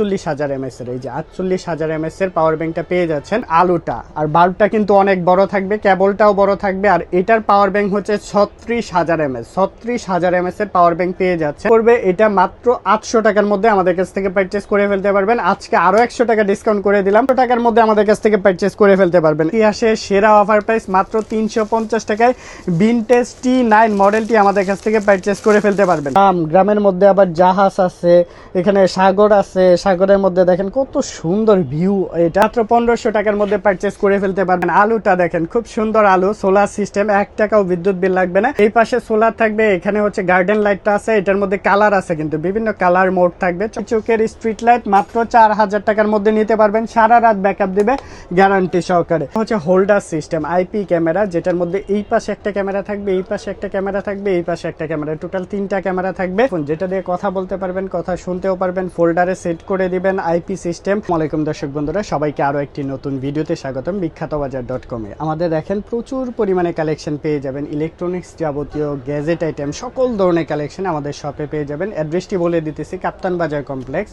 আটচল্লিশ হাজার এমএস এর। এই যে আটচল্লিশ হাজার এমএস এর পাওয়ার ব্যাংকটা পেয়ে যাচ্ছেন আলুটা। আর বাল্বটা কিন্তু অনেক বড় থাকবে কেবলটাও বড় থাকবে, আর এটার পাওয়ার ব্যাংক হচ্ছে ছত্রিশ হাজার এমএস ছত্রিশ হাজার এমএস এর পাওয়ার ব্যাংক পেয়ে যাচ্ছে। করবে এটা মাত্র আটশো টাকার মধ্যে আমাদের কাছ থেকে পারচেস করে ফেলতে পারবেন। আজকে আরও একশো টাকা ডিসকাউন্ট করে দিলাম। টাকার মধ্যে আমাদের কাছ থেকে পারচেস করে ফেলতে পারবেন। ইতিহাসে সেরা অফার প্রাইস মাত্র তিনশো পঞ্চাশ টাকায় ভিনটেজ টি নাইন মডেলটি আমাদের কাছ থেকে পারচেস করে ফেলতে পারবেন। গ্রাম গ্রামের মধ্যে আবার জাহাজ আছে, এখানে সাগর আছে সাগরের মধ্যে দেখেন কত সুন্দর ভিউ এটা মাত্র পনেরোশো টাকার মধ্যে পারচেস করে ফেলতে পারবেন। আলুটা দেখেন, খুব সুন্দর আলু সোলার সিস্টেম এক টাকাও বিদ্যুৎ বিল লাগবে না। এই পাশে সোলার থাকবে, এখানে হচ্ছে গার্ডেন লাইটটা আছে, এটার মধ্যে কালার আছে কিন্তু, বিভিন্ন কালার মোড থাকবে। চোখের স্ট্রিট লাইট মাত্র চার হাজার টাকার মধ্যে নিতে পারবেন, সারা রাত ব্যাকআপ দিবে গ্যারান্টি সহকারে। হচ্ছে হোল্ডার সিস্টেম আইপি ক্যামেরা যেটার মধ্যে এই পাশে একটা ক্যামেরা থাকবে, এই পাশে একটা ক্যামেরা থাকবে, এই পাশে একটা ক্যামেরা টোটাল তিনটা ক্যামেরা থাকবে। যেটা দিয়ে কথা বলতে পারবেন, কথা শুনতেও পারবেন ফোল্ডারে সেট করে দিবেন আইপি সিস্টেম। আলাইকুম দর্শক বন্ধুরা, সবাইকে আরও একটি নতুন ভিডিওতে স্বাগতম বিখ্যাত বাজার ডট কমে আমাদের দেখেন, প্রচুর পরিমাণে কালেকশন পেয়ে যাবেন। ইলেকট্রনিক্স যাবতীয় গ্যাজেট আইটেম সকল ধরনের কালেকশন আমাদের শপে পেয়ে যাবেন। অ্যাড্রেসটি বলে দিতেছি কাপ্তান বাজার কমপ্লেক্স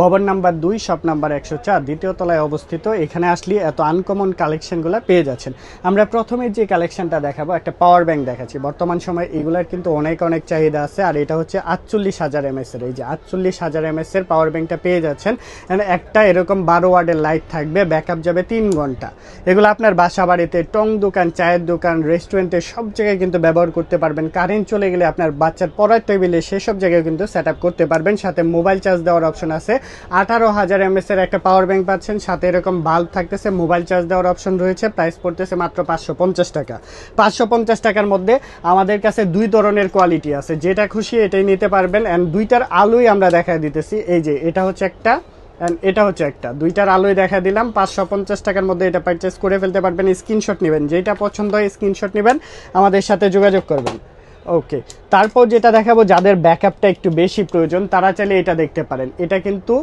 ভবন নাম্বার দুই শপ নাম্বার একশো চার, দ্বিতীয় তলায় অবস্থিত। এখানে আসলে এত আনকমন কালেকশনগুলো পেয়ে যাচ্ছেন। আমরা প্রথমে যে কালেকশনটা দেখাবো, একটা পাওয়ার ব্যাংক দেখাচ্ছি। বর্তমান সময় এগুলার কিন্তু অনেক অনেক চাহিদা আছে। আর এটা হচ্ছে আটচল্লিশ হাজার এমএস এর। এই যে আটচল্লিশ হাজার এমএস এর পাওয়ার ব্যাংকটা পেয়ে যাচ্ছেন। And একটা এরকম বারো ওয়ার্ডের লাইট থাকবে ব্যাকআপ যাবে তিন ঘণ্টা। এগুলো আপনার বাসা বাড়িতে টং দোকান, চায়ের দোকান রেস্টুরেন্টে সব জায়গায় কিন্তু ব্যবহার করতে পারবেন। কারেন্ট চলে গেলে আপনার বাচ্চার পড়ার টেবিলে সেসব জায়গায় কিন্তু সেট করতে পারবেন। সাথে মোবাইল চার্জ দেওয়ার অপশন আছে। আঠারো হাজার এমএস এর একটা পাওয়ার ব্যাংক পাচ্ছেন। সাথে এরকম বাল্ব থাকতেছে মোবাইল চার্জ দেওয়ার অপশন রয়েছে। প্রাইস পড়তেছে মাত্র পাঁচশো পঞ্চাশ টাকা। পাঁচশো পঞ্চাশ টাকার মধ্যে আমাদের কাছে দুই ধরনের কোয়ালিটি আছে। যেটা খুশি এটাই নিতে পারবেন। অ্যান্ড দুইটার আলোই আমরা দেখা দিতেছি। এই যে, এটা হচ্ছে একটা। অ্যান্ড এটা হচ্ছে একটা। দুইটার আলোয় দেখা দিলাম। পাঁচশো পঞ্চাশ টাকার মধ্যে এটা পারচেস করে ফেলতে পারবেন। স্ক্রিনশট নেবেন। যেটা পছন্দ হয় স্ক্রিনশট নেবেন। আমাদের সাথে যোগাযোগ করবেন। ওকে তারপর যেটা দেখাবো, যাদের ব্যাকআপটা একটু বেশি প্রয়োজন, তারা চাইলে এটা দেখতে পারেন। এটা কিন্তু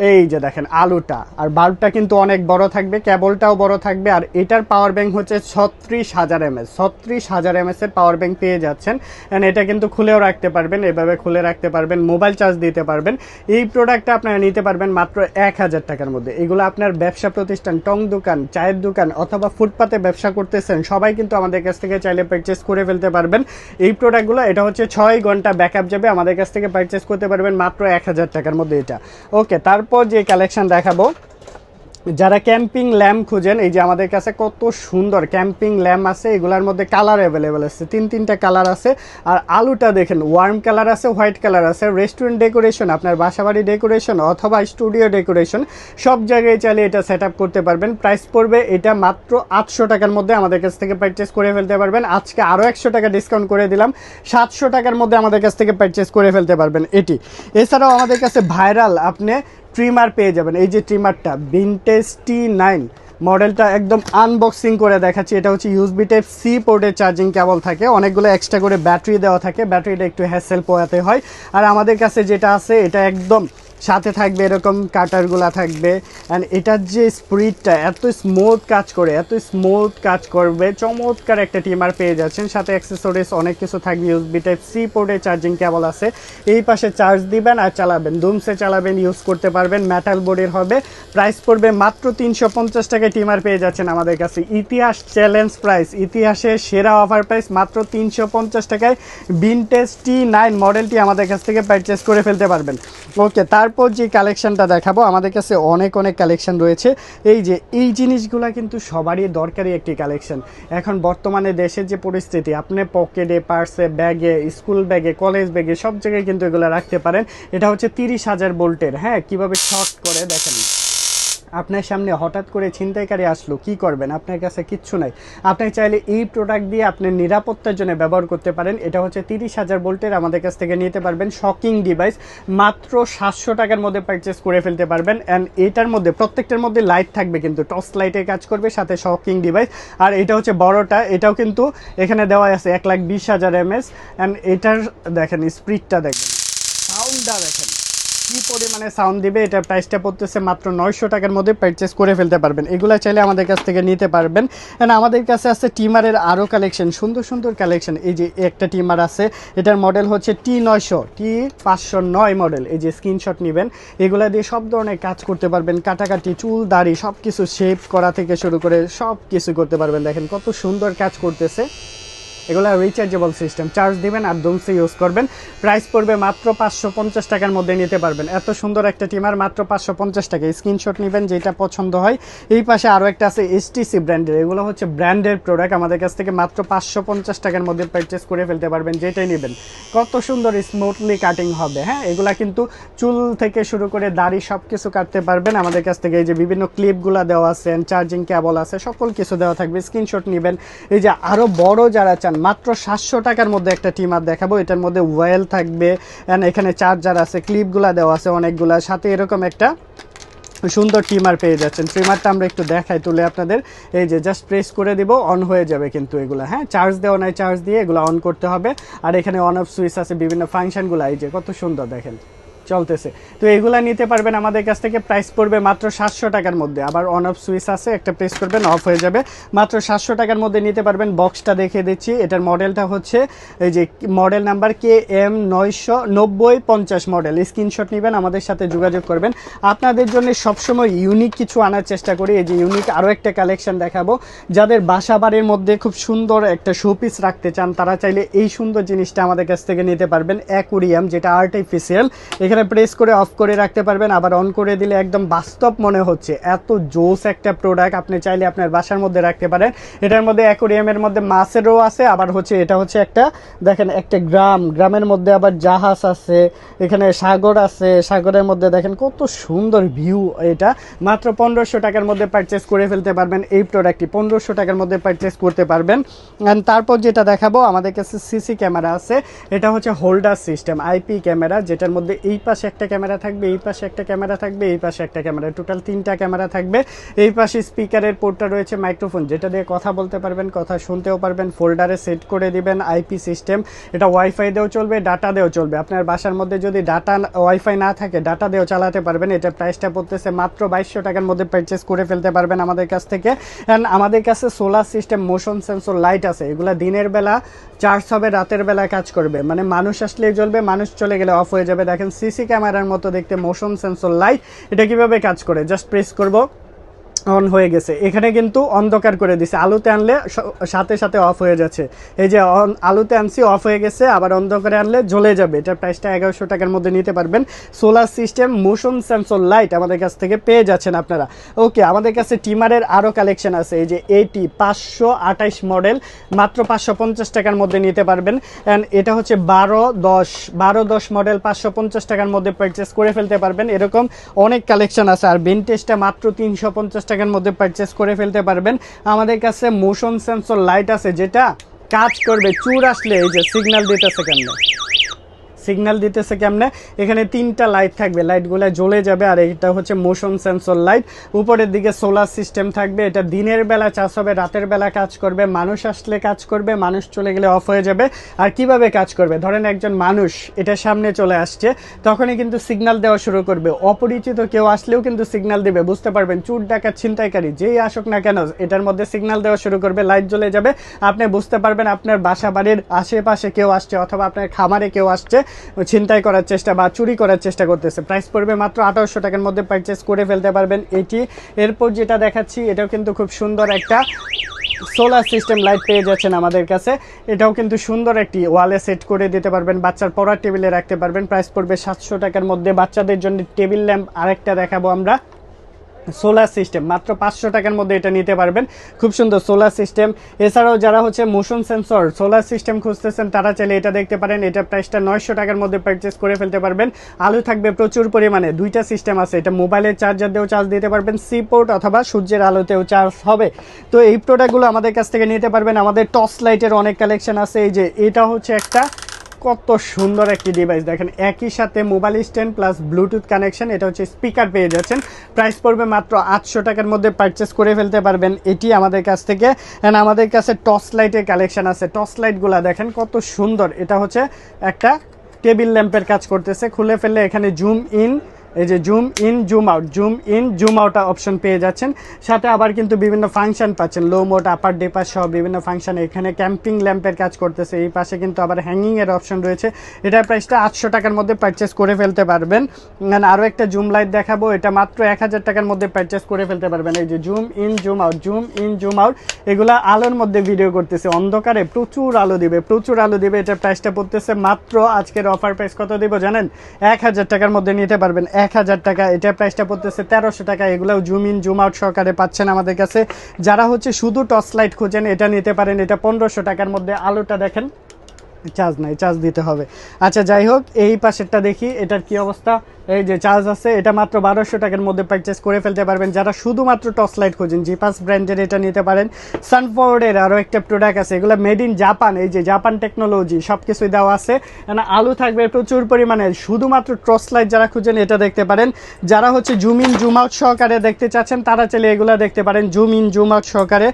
এই যে দেখেন, আলুটা। আর বাল্বটা কিন্তু অনেক বড় থাকবে, কেবলটাও বড় থাকবে। আর এটার পাওয়ার ব্যাংক হচ্ছে ছত্রিশ হাজার এমএস। ছত্রিশ হাজার এমএস এর পাওয়ার ব্যাংক পেয়ে যাচ্ছেন। অ্যান্ড এটা কিন্তু খুলেও রাখতে পারবেন, এভাবে খুলে রাখতে পারবেন মোবাইল চার্জ দিতে পারবেন। এই প্রোডাক্টটা আপনারা নিতে পারবেন মাত্র এক হাজার টাকার মধ্যে। এগুলো আপনার ব্যবসা প্রতিষ্ঠান, টং দোকান, চায়ের দোকান অথবা ফুটপাতে ব্যবসা করতেছেন, সবাই কিন্তু আমাদের কাছ থেকে চাইলে পারচেস করে ফেলতে পারবেন। এই প্রোডাক্টগুলো এটা হচ্ছে ছয় ঘণ্টা ব্যাকআপ যাবে আমাদের কাছ থেকে পারচেস করতে পারবেন মাত্র এক হাজার টাকার মধ্যে এটা। ওকে তারপর যে কালেকশন দেখাবো, যারা ক্যাম্পিং ল্যাম্প খুঁজেন, এই যে আমাদের কাছে কত সুন্দর ক্যাম্পিং ল্যাম্প আছে, এগুলার মধ্যে কালার অ্যাভেলেবেল আছে, তিন তিনটা কালার আছে, আর আলুটা দেখেন ওয়ার্ম কালার আছে হোয়াইট কালার আছে রেস্টুরেন্ট ডেকোরেশন আপনার বাসাবাড়ি ডেকোরেশন অথবা স্টুডিও ডেকোরেশন সব জায়গায় চাইলে এটা সেট করতে পারবেন প্রাইস পড়বে এটা মাত্র আটশো টাকার মধ্যে আমাদের কাছ থেকে পারচেস করে ফেলতে পারবেন, আজকে আরও একশো টাকা ডিসকাউন্ট করে দিলাম, সাতশো টাকার মধ্যে আমাদের কাছ থেকে পারচেস করে ফেলতে পারবেন এটি। এছাড়াও আমাদের কাছে ভাইরাল আপনি ট্রিমার পেয়ে যাবেন। এই যে ট্রিমারটা ভিনটেজ টি নাইন মডেলটা একদম আনবক্সিং করে দেখাচ্ছি। এটা হচ্ছে ইউজবি টাইপ সি পোর্টের চার্জিং কেবল থাকে। অনেকগুলো এক্সট্রা করে ব্যাটারি দেওয়া থাকে। ব্যাটারিটা একটু হ্যাসেল পোয়াতে হয়। আর আমাদের কাছে যেটা আছে, এটা একদম সাথে থাকবে, এরকম কাটারগুলা থাকবে। অ্যান্ড এটার যে স্প্রিডটা এত স্মুথ কাজ করে, এত স্মুথ কাজ করবে। চমৎকার একটা টিমার পেয়ে যাচ্ছেন। সাথে অ্যাক্সেসরিজ অনেক কিছু থাকবে। ইউজবি টাইপ সি পোর্টে চার্জিং কেবল আছে। এই পাশে চার্জ দিবেন আর চালাবেন। দুমসে চালাবেন ইউজ করতে পারবেন। মেটাল বডির হবে। প্রাইস পড়বে মাত্র তিনশো পঞ্চাশ টাকায় টিমার পেয়ে যাচ্ছেন আমাদের কাছে। ইতিহাস চ্যালেঞ্জ প্রাইস ইতিহাসের সেরা অফার প্রাইস মাত্র তিনশো পঞ্চাশ টাকায় ভিনটেজ টি নাইন মডেলটি আমাদের কাছ থেকে পারচেস করে ফেলতে পারবেন। ওকে তারপর যে কালেকশনটা দেখাবো, আমাদের কাছে অনেক অনেক কালেকশন রয়েছে। এই যে, এই জিনিসগুলো কিন্তু সবারই দরকারি একটি কালেকশন এখন বর্তমানে দেশের যে পরিস্থিতি, আপনি পকেটে, পার্সে, ব্যাগে, স্কুল ব্যাগে কলেজ ব্যাগে সব জায়গায় কিন্তু এগুলো রাখতে পারেন। এটা হচ্ছে তিরিশ হাজার বোল্টের হ্যাঁ? কীভাবে শর্ট করে, দেখেন। আপনার সামনে হঠাৎ করে ছিনতাইকারী আসলো, কি করবেন? আপনার কাছে কিচ্ছু নাই। আপনি চাইলে এই প্রোডাক্ট দিয়ে আপনি নিরাপত্তার জন্য ব্যবহার করতে পারেন। এটা হচ্ছে তিরিশ হাজার ভোল্টের আমাদের কাছ থেকে নিতে পারবেন শকিং ডিভাইস মাত্র সাতশো টাকার মধ্যে পারচেস করে ফেলতে পারবেন। অ্যান্ড এটার মধ্যে, প্রত্যেকটার মধ্যে লাইট থাকবে কিন্তু টর্চ লাইটের কাজ করবে, সাথে শকিং ডিভাইস আর এটা হচ্ছে বড়টা, এটাও কিন্তু এখানে দেওয়া আছে এক লাখ বিশ হাজার এমএস অ্যান্ড এটার দেখেন স্পিডটা দেখবেন সাউন্ডটা দেখেন। কি পরিমাণে সাউন্ড দিবে, এটা প্রাইসটা পড়তেছে মাত্র নয়শো টাকার মধ্যে পারচেস করে ফেলতে পারবেন। এগুলা চাইলে আমাদের কাছ থেকে নিতে পারবেন। And আমাদের কাছে আছে টিমারের আরও কালেকশন সুন্দর সুন্দর কালেকশন এই যে একটা টিমার আছে, এটার মডেল হচ্ছে টি নয়শো টি পাঁচশো নয় মডেল এই যে স্ক্রিনশট নেবেন, এগুলা দিয়ে সব ধরনের কাজ করতে পারবেন। কাটাকাটি, চুল, দাড়ি সব কিছু শেপ করা থেকে শুরু করে সব কিছু করতে পারবেন। দেখেন কত সুন্দর কাজ করতেছে। এগুলো রিচার্জেবল সিস্টেম চার্জ দিবেন আর দুমসে ইউজ করবেন। প্রাইস পড়বে মাত্র পাঁচশো পঞ্চাশ টাকার মধ্যে নিতে পারবেন। এত সুন্দর একটা টিমার মাত্র পাঁচশো পঞ্চাশ টাকা। স্ক্রিনশট নেবেন, যেটা পছন্দ হয়। এই পাশে আরও একটা আছে এসটিসি ব্র্যান্ডের এগুলো হচ্ছে ব্র্যান্ডের প্রোডাক্ট আমাদের কাছ থেকে মাত্র পাঁচশো পঞ্চাশ টাকার মধ্যে পারচেস করে ফেলতে পারবেন, যেটাই নেবেন। কত সুন্দর স্মুথলি কাটিং হবে হ্যাঁ? এগুলা কিন্তু চুল থেকে শুরু করে দাড়ি সব কিছু কাটতে পারবেন। আমাদের কাছ থেকে এই যে বিভিন্ন ক্লিপগুলো দেওয়া আছে চার্জিং কেবল আছে, সকল কিছু দেওয়া থাকবে। স্ক্রিনশট নেবেন। এই যে আরও বড় যারা চান মাত্র সাতশো টাকার মধ্যে একটা টিমার দেখাবো। এটার মধ্যে ওয়েল থাকবে। অ্যান্ড এখানে চার্জার আছে ক্লিপগুলা দেওয়া আছে অনেকগুলা। সাথে এরকম একটা সুন্দর ট্রিমার পেয়ে যাচ্ছেন। ট্রিমারটা আমরা একটু দেখাই তুলে আপনাদের। এই যে জাস্ট প্রেস করে দিব অন হয়ে যাবে কিন্তু এগুলো। হ্যাঁ চার্জ দেওয়া নাই চার্জ দিয়ে এগুলো অন করতে হবে। আর এখানে অন অফ সুইচ আছে, বিভিন্ন ফাংশনগুলো এই যে কত সুন্দর দেখেন। চলতেছে। তো এগুলা নিতে পারবেন আমাদের কাছ থেকে। প্রাইস পড়বে মাত্র সাতশো টাকার মধ্যে। আবার অন অফ সুইচ আছে, একটা প্রেস করবেন অফ হয়ে যাবে। মাত্র সাতশো টাকার মধ্যে নিতে পারবেন। বক্সটা দেখে দিচ্ছি। এটার মডেলটা হচ্ছে, এই যে মডেল নাম্বার কে এম নয়শো নব্বই পঞ্চাশ মডেল স্ক্রিনশট নেবেন, আমাদের সাথে যোগাযোগ করবেন। আপনাদের জন্য সবসময় ইউনিক কিছু আনার চেষ্টা করি। এই যে ইউনিক আরও একটা কালেকশন দেখাবো। যাদের বাসা বাড়ির মধ্যে খুব সুন্দর একটা শোপিস রাখতে চান, তারা চাইলে এই সুন্দর জিনিসটা আমাদের কাছ থেকে নিতে পারবেন। অ্যাকুরিয়াম যেটা আর্টিফিশিয়াল এখানে প্রেস করে অফ করে রাখতে পারবেন, আবার অন করে দিলে একদম বাস্তব মনে হচ্ছে। এত জোস একটা প্রোডাক্ট আপনি চাইলে আপনার বাসার মধ্যে রাখতে পারেন। এটার মধ্যে অ্যাকোরিয়ামের মধ্যে মাছেরও আছে, আবার হচ্ছে এটা হচ্ছে একটা, দেখেন একটা গ্রাম, গ্রামের মধ্যে আবার জাহাজ আছে, এখানে সাগর আছে, সাগরের মধ্যে দেখেন কত সুন্দর ভিউ এটা। মাত্র পনেরোশো টাকার মধ্যে পারচেস করে ফেলতে পারবেন এই প্রোডাক্টটি পনেরোশো টাকার মধ্যে পারচেস করতে পারবেন। অ্যান্ড তারপর যেটা দেখাবো, আমাদের কাছে সিসি ক্যামেরা আছে, এটা হচ্ছে হোল্ডার সিস্টেম আইপি ক্যামেরা যেটার মধ্যে এই পাশে একটা ক্যামেরা থাকবে, এই পাশে একটা ক্যামেরা থাকবে, এই পাশে একটা ক্যামেরা। টোটাল তিনটা ক্যামেরা থাকবে। এই পাশে স্পিকারের পোর্টটা রয়েছে মাইক্রোফোন যেটা দিয়ে কথা বলতে পারবেন, কথা শুনতেও পারবেন ফোল্ডারে সেট করে দিবেন আইপি সিস্টেম এটা ওয়াইফাই দিয়েও চলবে ডাটা দিয়েও চলবে। আপনার বাসার মধ্যে যদি ডাটা ওয়াইফাই না থাকে ডাটা দিয়েও চালাতে পারবেন। এটা প্রাইসটা পড়তেছে মাত্র বাইশশো টাকার মধ্যে পারচেস করে ফেলতে পারবেন আমাদের কাছ থেকে। অ্যান্ড আমাদের কাছে solar system motion sensor light আছে। এগুলা দিনের বেলা চার্জ হবে রাতের বেলা কাজ করবে। মানে মানুষ আসলে জ্বলবে, মানুষ চলে গেলে অফ হয়ে যাবে। দেখেন, সিসি ক্যামেরার মতো দেখতে মোশন সেন্সর লাইট এটা কীভাবে কাজ করে? জাস্ট প্রেস করব। অন হয়ে গেছে। এখানে কিন্তু অন্ধকার করে দিছে। আলুতে আনলে সাথে সাথে অফ হয়ে যাচ্ছে। এই যে আলুতে আনছি অফ হয়ে গেছে, আবার অন্ধকারে আনলে জ্বলে যাবে। এটার প্রাইসটা এগারোশো টাকার মধ্যে নিতে পারবেন। Solar system motion sensor light আমাদের কাছ থেকে পেয়ে যাচ্ছেন আপনারা। ওকে আমাদের কাছে টিমারের আরও কালেকশন আছে। এই যে এইটি পাঁচশো আঠাইশ মডেল মাত্র পাঁচশো পঞ্চাশ টাকার মধ্যে নিতে পারবেন। অ্যান্ড এটা হচ্ছে বারো দশ বারো দশ মডেল পাঁচশো পঞ্চাশ টাকার মধ্যে পারচেস করে ফেলতে পারবেন। এরকম অনেক কালেকশন আছে। আর ভিনটেজটা মাত্র তিনশো পঞ্চাশ টাকার মধ্যে পারচেস করে ফেলতে পারবেন। আমাদের কাছে মোশন সেন্সর লাইট আছে, যেটা কাজ করবে। চুর আসলে এই যে সিগন্যাল দিতেছে কেমনে? সিগন্যাল দিতেছে কেমনে? এখানে তিনটা লাইট থাকবে। লাইটগুলো জ্বলে যাবে আর এটা হচ্ছে মোশন সেন্সর লাইট উপরের দিকে সোলার সিস্টেম থাকবে। এটা দিনের বেলা চাষ হবে, রাতের বেলা কাজ করবে। মানুষ আসলে কাজ করবে, মানুষ চলে গেলে অফ হয়ে যাবে। আর কীভাবে কাজ করবে? ধরেন একজন মানুষ এটা সামনে চলে আসছে, তখনই কিন্তু সিগন্যাল দেওয়া শুরু করবে। অপরিচিত কেউ আসলেও কিন্তু সিগন্যাল দিবে। বুঝতে পারবেন, চুর, ডাকাত, ছিনতাইকারী, যেই আসুক না কেন, এটার মধ্যে সিগন্যাল দেওয়া শুরু করবে। লাইট জ্বলে যাবে। আপনি বুঝতে পারবেন আপনার বাসা বাড়ির আশেপাশে কেউ আসছে অথবা আপনার খামারে কেউ আসছে। ছিনতাই করার চেষ্টা বা চুরি করার চেষ্টা করতেছে। প্রাইস পড়বে মাত্র আঠারোশো টাকার মধ্যে পারচেস করে ফেলতে পারবেন এটি। এরপর যেটা দেখাচ্ছি, এটাও কিন্তু খুব সুন্দর একটা সোলার সিস্টেম লাইট পেয়ে যাচ্ছেন আমাদের কাছে। এটাও কিন্তু সুন্দর একটি ওয়ালে সেট করে দিতে পারবেন, বাচ্চার পড়ার টেবিলে রাখতে পারবেন। প্রাইস পড়বে সাতশো টাকার মধ্যে। বাচ্চাদের জন্য টেবিল ল্যাম্প আরেকটা দেখাবো আমরা। Solar system. মাত্র পাঁচশো টাকার মধ্যে এটা নিতে পারবেন। খুব সুন্দর সোলার সিস্টেম। এছাড়াও যারা হচ্ছে মোশন সেন্সর, সোলার সিস্টেম খুঁজতেছেন, তারা চাইলে এটা দেখতে পারেন। এটা প্রাইসটা নয়শো টাকার মধ্যে পারচেস করে ফেলতে পারবেন। আলু থাকবে প্রচুর পরিমাণে। দুইটা সিস্টেম আছে। এটা মোবাইলের চার্জার দিয়েও চার্জ দিতে পারবেন সি পোর্ট অথবা সূর্যের আলোতেও চার্জ হবে। তো এই প্রোডাক্টগুলো আমাদের কাছ থেকে নিতে পারবেন। আমাদের টর্চ লাইটের অনেক কালেকশন আছে। এই যে এটা হচ্ছে একটা কত সুন্দর একটি ডিভাইস দেখেন, একই সাথে mobile stand plus Bluetooth connection এটা হচ্ছে স্পিকার পেয়ে যাচ্ছেন। প্রাইস পড়বে মাত্র আটশো টাকার মধ্যে পারচেস করে ফেলতে পারবেন। এটি আমাদের কাছ থেকে। অ্যান্ড আমাদের কাছে টর্চ লাইটের কালেকশন আছে। টর্চ লাইটগুলো দেখেন, কত সুন্দর। এটা হচ্ছে একটা টেবিল ল্যাম্পের কাজ করতেছে। খুলে ফেললে এখানে জুম ইন এই যে zoom in zoom out zoom in zoom out option পেয়ে যাচ্ছেন। সাথে আবার কিন্তু বিভিন্ন ফাংশন পাচ্ছেন। লো মোড আপার ডেপার সহ বিভিন্ন ফাংশন এখানে ক্যাম্পিং ল্যাম্পের কাজ করতেছে। এই পাশে কিন্তু আবার হ্যাঙ্গিং এর অপশন রয়েছে। এটার প্রাইসটা আটশো টাকার মধ্যে পারচেস করে ফেলতে পারবেন। আরও একটা জুম লাইট দেখাবো। এটা মাত্র এক হাজার টাকার মধ্যে পারচেস করে ফেলতে পারবেন। এই যে zoom in zoom out zoom in zoom out এগুলা আলোর মধ্যে ভিডিও করতেছে। অন্ধকারে প্রচুর আলো দিবে, প্রচুর আলো দিবে। এটার প্রাইসটা পড়তেছে মাত্র আজকের অফার প্রাইস কত দিব জানেন? এক হাজার টাকার মধ্যে নিতে পারবেন। এক হাজার টাকা এটার প্রাইসটা পড়তেছে তেরোশো টাকা, এগুলোও জুম ইন জুম আউট সরকারে পাচ্ছেন আমাদের কাছে। যারা হচ্ছে শুধু টর্চ লাইট খুঁজেন, এটা নিতে পারেন, এটা পনেরোশো টাকার মধ্যে আলোটা দেখেন। চার্জ নাই, চার্জ দিতে হবে। আচ্ছা যাই হোক, এই পাশেরটা দেখি, এটার কি অবস্থা? এই যে চার্জ আছে, এটা মাত্র বারোশো টাকার মধ্যে পারচেস করে ফেলতে পারবেন। যারা শুধুমাত্র টর্চ লাইট খোঁজেন জিপাস ব্র্যান্ডের এটা নিতে পারেন। সানফোর্ডের আরও একটা প্রোডাক্ট আছে, এগুলো মেড ইন জাপান এই যে জাপান টেকনোলজি সব কিছুই দেওয়া আছে। না আলু থাকবে প্রচুর পরিমাণে, শুধুমাত্র টর্চ লাইট যারা খুঁজেন, এটা দেখতে পারেন। যারা হচ্ছে জুম ইন জুম আউট সহকারে দেখতে চাচ্ছেন, তারা চাইলে এগুলো দেখতে পারেন জুম ইন জুম আউট সহকারে।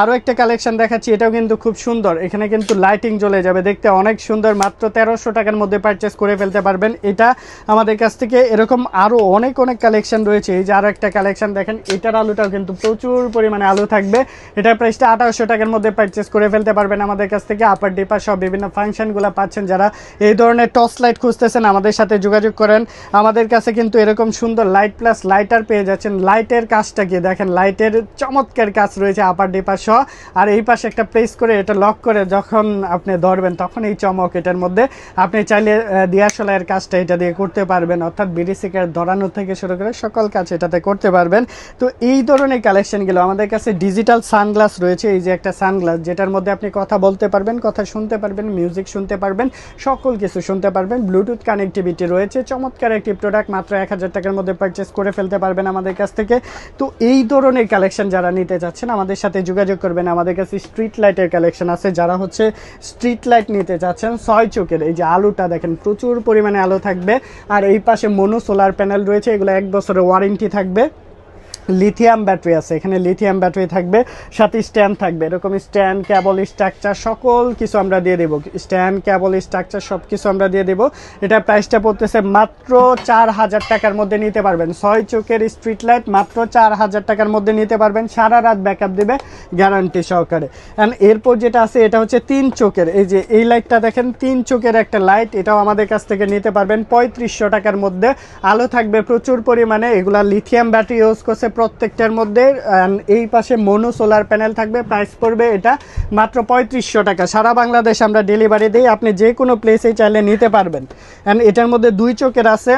আরও একটা কালেকশন দেখাচ্ছি, এটাও কিন্তু খুব সুন্দর। এখানে কিন্তু লাইটিং জ্বলে যাবে দেখতে অনেক সুন্দর, মাত্র তেরোশো টাকার মধ্যে পারচেস করে ফেলতে পারবেন। এটা আমাদের কাছ থেকে এরকম আরও অনেক অনেক কালেকশন রয়েছে। এই যে আরও একটা কালেকশন দেখেন, এটার আলুটাও কিন্তু প্রচুর পরিমাণে আলু থাকবে। এটার প্রাইসটা আঠারোশো টাকার মধ্যে পারচেস করে ফেলতে পারবেন আমাদের কাছ থেকে। আপার ডিপার সব বিভিন্ন ফাংশনগুলো পাচ্ছেন যারা। এই ধরনের টর্চ লাইট খুঁজতেছেন, আমাদের সাথে যোগাযোগ করেন। আমাদের কাছে কিন্তু এরকম সুন্দর লাইট প্লাস লাইটার পেয়ে যাচ্ছেন। লাইটের কাজটা কি? দেখেন লাইটের চমৎকার কাজ রয়েছে আপার ডিপার সহ। আর এই পাশে একটা প্রেস করে এটা লক করে যখন আপনি ধরবেন, তখন এই চমক এটার মধ্যে আপনি চাইলে দিয়াশলাইয়ের কাজটা এটা দিয়ে করতে পারবেন, অর্থাৎ বিড়ি সিগারেট ধরানো থেকে শুরু করে সকল কাজ এটাতে করতে পারবেন। তো এই ধরনের কালেকশনগুলো আমাদের কাছে ডিজিটাল সানগ্লাস রয়েছে, এই যে একটা সানগ্লাস যেটার মধ্যে আপনি কথা বলতে পারবেন, কথা শুনতে পারবেন, মিউজিক শুনতে পারবেন, সকল কিছু শুনতে পারবেন। ব্লুটুথ কানেক্টিভিটি রয়েছে, চমৎকার একটি প্রোডাক্ট মাত্র এক হাজার টাকার মধ্যে পারচেস করে ফেলতে পারবেন আমাদের কাছ থেকে। তো এই ধরনের কালেকশন যারা নিতে চাচ্ছেন, আমাদের সাথে যোগাযোগ করবেন। আমাদের কাছে স্ট্রিট লাইটের কালেকশন আছে, যারা হচ্ছে স্ট্রিট লাইট নিতে চাচ্ছেন ছয় চোখের। এই যে আলুটা দেখেন, প্রচুর পরিমাণে আলো থাকবে। আর এই পাশে মনো সোলার প্যানেল রয়েছে, এগুলো এক বছরের ওয়ারেন্টি থাকবে। লিথিয়াম ব্যাটারি আছে। এখানে লিথিয়াম ব্যাটারি থাকবে, সাথে স্ট্যান্ড থাকবে। এরকম স্ট্যান্ড ক্যাবল স্ট্রাকচার সকল কিছু আমরা দিয়ে দেবো। স্ট্যান্ড ক্যাবল স্ট্রাকচার সব কিছু আমরা দিয়ে দেবো। এটা প্রাইসটা পড়তেছে মাত্র চার হাজার টাকার মধ্যে নিতে পারবেন। ছয় চোখের স্ট্রিট লাইট মাত্র চার হাজার টাকার মধ্যে নিতে পারবেন। সারা রাত ব্যাকআপ দেবে গ্যারান্টি সহকারে। অ্যান্ড এরপর যেটা আছে, এটা হচ্ছে তিন চোখের। এই যে, এই লাইটটা দেখেন, তিন চোখের একটা লাইট এটাও আমাদের কাছ থেকে নিতে পারবেন পঁয়ত্রিশশো টাকার মধ্যে। আলো থাকবে প্রচুর পরিমাণে। এগুলা লিথিয়াম ব্যাটারি ইউজ করছে প্রত্যেকটার মধ্যে এই পাশে মনো সোলার প্যানেল থাকবে। প্রাইস পড়বে এটা মাত্র পঁয়ত্রিশশো টাকা। সারা বাংলাদেশ আমরা ডেলিভারি দিই। আপনি যে কোনো প্লেসে চাইলে নিতে পারবেন। অ্যান্ড এটার মধ্যে দুই চোখের আছে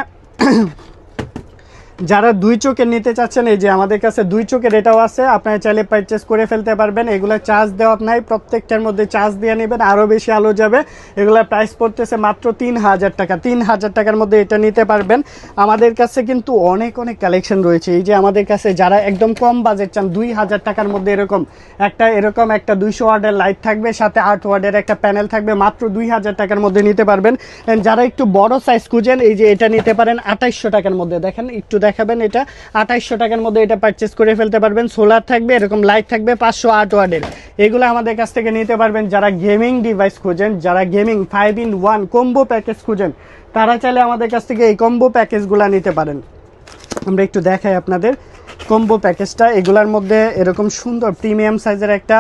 যারা দুই চোখের নিতে চাচ্ছেন, এই যে আমাদের কাছে দুই চোখের এটাও আছে, আপনারা চাইলে পারচেস করে ফেলতে পারবেন। এগুলো চার্জ দেওয়া নাই, প্রত্যেকটার মধ্যে চার্জ দিয়ে নেবেন আরও বেশি আলো যাবে। এগুলোর প্রাইস পড়তেছে মাত্র তিন হাজার টাকা। তিন হাজার টাকার মধ্যে এটা নিতে পারবেন। আমাদের কাছে কিন্তু অনেক অনেক কালেকশন রয়েছে। এই যে আমাদের কাছে যারা একদম কম বাজেট চান, দুই হাজার টাকার মধ্যে এরকম, একটা এরকম একটা দুইশো ওয়ার্ডের লাইট থাকবে, সাথে আট ওয়ার্ডের একটা প্যানেল থাকবে, মাত্র দুই হাজার টাকার মধ্যে নিতে পারবেন। যারা একটু বড় সাইজ খুঁজেন, এই যে এটা নিতে পারেন আঠাইশশো টাকার মধ্যে। দেখেন, একটু দেখাবেন এটা। আঠাইশশো টাকার মধ্যে এটা পারচেস করে ফেলতে পারবেন। সোলার থাকবে, এরকম লাইট থাকবে, পাঁচশো আট ওয়ার্ডের এগুলো আমাদের কাছ থেকে নিতে পারবেন যারা গেমিং ডিভাইস খুঁজেন, যারা gaming five in one combo package খুঁজেন, তারা চাইলে আমাদের কাছ থেকে এই কম্বো প্যাকেজগুলো নিতে পারেন। আমরা একটু দেখাই আপনাদের। কম্বো প্যাকেজটা এগুলার মধ্যে এরকম সুন্দর প্রিমিয়াম সাইজের একটা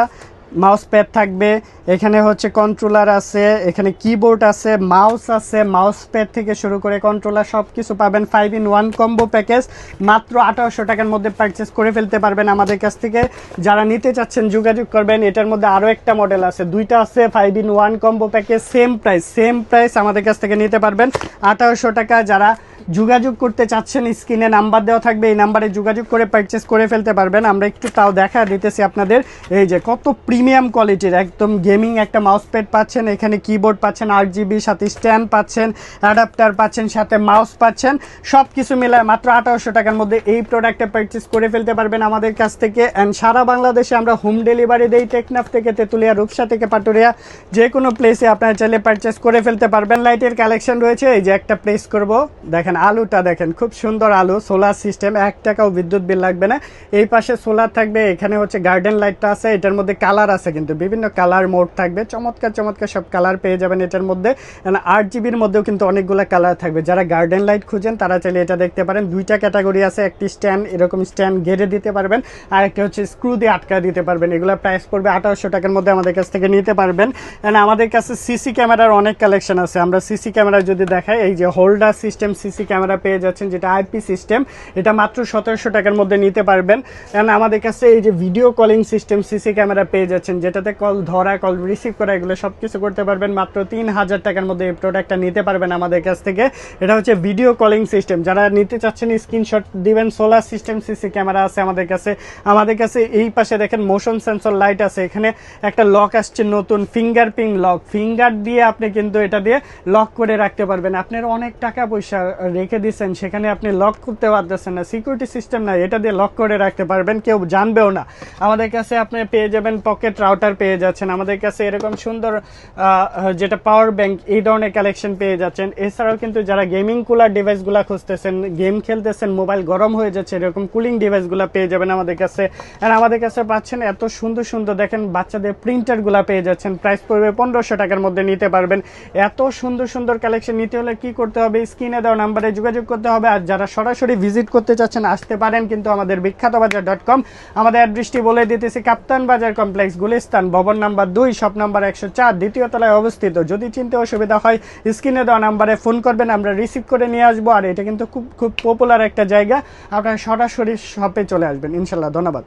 মাউস প্যাড থাকবে, এখানে হচ্ছে কন্ট্রোলার আছে, এখানে কিবোর্ড আছে মাউস আছে মাউস প্যাড থেকে শুরু করে কন্ট্রোলার সব কিছু পাবেন five in one combo package মাত্র আঠারোশো টাকার মধ্যে পারচেস করে ফেলতে পারবেন আমাদের কাছ থেকে। যারা নিতে চাচ্ছেন, যোগাযোগ করবেন, এটার মধ্যে আরও একটা মডেল আছে, দুইটা আছে five in one combo package same price same price আমাদের কাছ থেকে নিতে পারবেন। আঠারোশো টাকা যারা যোগাযোগ করতে চাচ্ছেন স্ক্রিনে নাম্বার দেওয়া থাকবে, এই নাম্বারে যোগাযোগ করে পারচেস করে ফেলতে পারবেন। আমরা একটু তাও দেখা দিতেছি আপনাদের, এই যে কত প্রিমিয়াম কোয়ালিটির, একদম গেমিং একটা মাউস প্যাড পাচ্ছেন, এখানে কিবোর্ড পাচ্ছেন, আট জিবি সাথে স্ট্যান্ড পাচ্ছেন অ্যাডাপ্টার পাচ্ছেন, সাথে মাউস পাচ্ছেন সব কিছু মিলায় মাত্র আঠারোশো টাকার মধ্যে এই প্রোডাক্টটা পারচেস করে ফেলতে পারবেন আমাদের কাছ থেকে। অ্যান্ড সারা বাংলাদেশে আমরা হোম ডেলিভারি দেই, টেকনাফ থেকে তেঁতুলিয়া, রূপসা থেকে পাটুরিয়া, যে কোনো প্লেসে আপনারা চাইলে পারচেস করে ফেলতে পারবেন। লাইটের কালেকশন রয়েছে, এই যে একটা প্লেস করব। দেখেন, আলুটা দেখেন, খুব সুন্দর আলু সোলার সিস্টেম এক টাকাও বিদ্যুৎ বিল লাগবে না। এই পাশে সোলার থাকবে, এখানে হচ্ছে গার্ডেন লাইটটা আছে, এটার মধ্যে কালার কালার আছে কিন্তু। বিভিন্ন কালার মোড থাকবে। চমৎকার চমৎকার সব কালার পেয়ে যাবেন এটার মধ্যে। আট জিবির মধ্যেও কিন্তু অনেকগুলো কালার থাকবে। যারা গার্ডেন লাইট খুঁজেন, তারা চাইলে এটা দেখতে পারেন। দুইটা ক্যাটাগরি আছে। একটি স্ট্যান্ড এরকম স্ট্যান্ড গেড়ে দিতে পারবেন। আর একটা হচ্ছে স্ক্রু দিয়ে আটকা দিতে পারবেন। এগুলো প্রাইস পড়বে আঠারোশো টাকার মধ্যে আমাদের কাছ থেকে নিতে পারবেন। And আমাদের কাছে সিসি ক্যামেরার অনেক কালেকশন আছে। আমরা সিসি ক্যামেরা যদি দেখাই, এই যে হোল্ডার সিস্টেম সিসি ক্যামেরা পেয়ে যাচ্ছেন, যেটা আইপি সিস্টেম এটা মাত্র সতেরোশো টাকার মধ্যে নিতে পারবেন। And আমাদের কাছে এই যে video calling system CC camera পেয়ে যাচ্ছেন যেটাতে কল ধরা কল রিসিভ করা, এগুলো সব কিছু করতে পারবেন। মাত্র তিন হাজার টাকার মধ্যে এই প্রোডাক্টটা নিতে পারবেন আমাদের কাছ থেকে। এটা হচ্ছে ভিডিও কলিং সিস্টেম যারা নিতে চাচ্ছেন স্ক্রিনশট দিবেন। সোলার সিস্টেম সিসি ক্যামেরা আছে আমাদের কাছে। আমাদের কাছে এই পাশে দেখেন মোশন সেন্সর লাইট আছে। এখানে একটা লক আসছে, নতুন ফিঙ্গারপ্রিন্ট লক ফিঙ্গার দিয়ে আপনি কিন্তু এটা দিয়ে লক করে রাখতে পারবেন। আপনার অনেক টাকা পয়সা রেখে দিচ্ছেন সেখানে আপনি লক করতে পারতেছেন না। সিকিউরিটি সিস্টেম না এটা দিয়ে লক করে রাখতে পারবেন। কেউ জানবেও না। আমাদের কাছে আপনি পেয়ে যাবেন পকেট রাউটার পেয়ে যাচ্ছেন। আমাদের কাছে এরকম সুন্দর যেটা পাওয়ার ব্যাংক এই ধরনের কালেকশন পেয়ে যাচ্ছেন। এছাড়াও কিন্তু যারা গেমিং কুলার ডিভাইসগুলো খুঁজতেছেন গেম খেলতেছেন মোবাইল গরম হয়ে যাচ্ছে, এরকম কুলিং ডিভাইসগুলো পেয়ে যাবেন আমাদের কাছে। আর আমাদের কাছে পাচ্ছেন এত সুন্দর সুন্দর, দেখেন, বাচ্চাদের প্রিন্টারগুলো পেয়ে যাচ্ছেন। প্রাইস পড়বে পনেরোশো টাকার মধ্যে নিতে পারবেন। এত সুন্দর সুন্দর কালেকশন নিতে হলে কি করতে হবে? স্ক্রিনে দেওয়া নাম্বারে যোগাযোগ করতে হবে। আর যারা সরাসরি ভিজিট করতে চাচ্ছেন, আসতে পারেন কিন্তু আমাদের বিখ্যাত বাজার ডট কম আমাদের অ্যাড্রেসটি বলে দিতেছি কাপ্তান বাজার কমপ্লেক্স গুলিস্তান, ভবন নাম্বার দুই, শপ নাম্বার একশো চার, দ্বিতীয় তলায় অবস্থিত। যদি চিনতে অসুবিধা হয়, স্ক্রিনে দেওয়া নাম্বারে ফোন করবেন, আমরা রিসিভ করে নিয়ে আসব। আর এটা কিন্তু খুব খুব পপুলার একটা জায়গা। আপনারা সরাসরি শপে চলে আসবেন। ইনশাল্লাহ ধন্যবাদ।